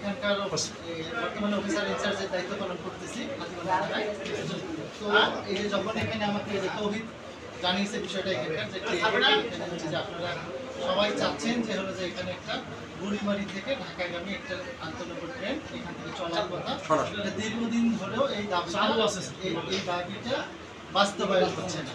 এখানকার বর্তমানে অফিসার ইনচার্জের দায়িত্ব পালন করতেছি তো এই যে যখন এখানে আমাকে তৌহিদ জানিয়েছে বিষয়টা এখানকার যে আপনারা সবাই চাচ্ছেন যে হলো যে এখানে একটা বুড়িমারি থেকে ঢাকাগামী একটা আন্তনগর ট্রেন এখান থেকে চলার কথা। দীর্ঘদিন ধরেও এই এই এই দাবিটা বাস্তবায়ন হচ্ছে না।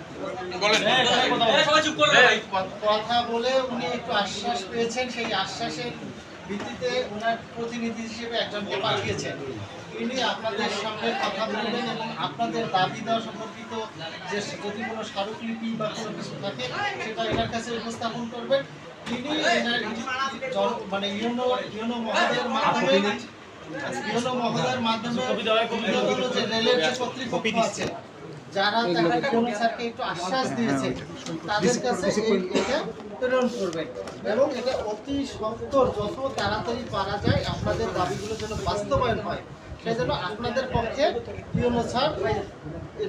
কথা বলে উনি একটু আশ্বাস পেয়েছেন সেই আশ্বাসের ভিত্তিতে ওনার প্রতিনিধি হিসেবে একজনকে পাঠিয়েছেন। তিনি আপনাদের সঙ্গে কথা বলবেন এবং আপনাদের দাবি দেওয়া সম্পর্কিত যে যদি কোনো স্মারকলিপি বা কোনো কিছু থাকে সেটা এনার কাছে উপস্থাপন করবেন। তিনি মানে ইউনো ইউনো মহোদয়ের মাধ্যমে ইউনো মহোদয়ের মাধ্যমে রেলের যে কর্তৃপক্ষ আছে যারা তারা কোন স্যারকে একটু আশ্বাস দিয়েছে তাদের কাছে এটা প্রেরণ করবেন। এবং এটা অতি সত্তর যত তাড়াতাড়ি পারা যায় আপনাদের দাবিগুলো যেন বাস্তবায়ন হয় সেজন্য আপনাদের পক্ষে ইউনো স্যার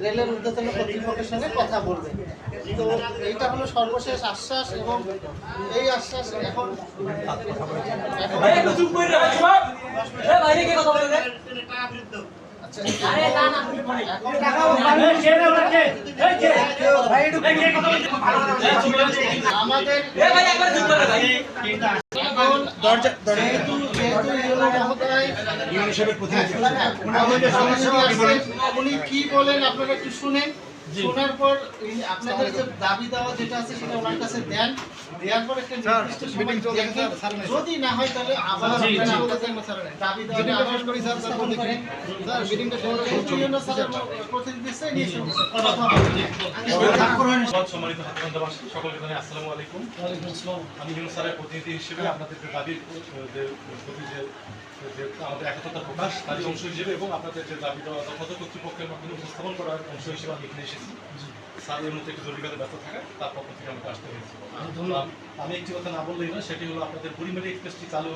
রেলের ঊর্ধ্বতন কর্তৃপক্ষের সঙ্গে কথা বলবেন তো এইটা হলো সর্বশেষ আশ্বাস এবং এই আশ্বাস এখন কি আপনারা একটু শুনেন শোনার পর এই আপনাদের যে দাবি দেওয়া যেটা আছে সেটা ওনার কাছে দেন। দেওয়ার পর একটা নির্দিষ্ট সময় দেখেন। যদি না হয় তাহলে আবার দাবি দেওয়া আবার উপস্থাপন করেন। যেহেতু ইউনো স্যারের প্রতিনিধি এসে নিয়ে কথা সম্মানিত হাতবন্ধাবাসী সকলকে জানাই আসসালামু আলাইকুম। আমি হিমু স্যারের প্রতিনিধি হিসেবে আপনাদের যে দাবির আহ, যে প্রতি যে যে আমাদের একতা প্রকাশ তারই অংশ হিসেবে এবং আপনাদের যে দাবি দেওয়া যথাযথ কর্তৃপক্ষের মাধ্যমে উপস্থাপন করার অংশ হিসেবে আমি এখানে এসেছি স্যার এর মধ্যে একটু জরুরি কাজে ব্যস্ত থাকা তার পক্ষ থেকে আমাকে আসতে হয়েছে। আমি একটি কথা না বললেই না সেটি হলো আপনাদের পরিমাণে এক্সপ্রেসটি চালু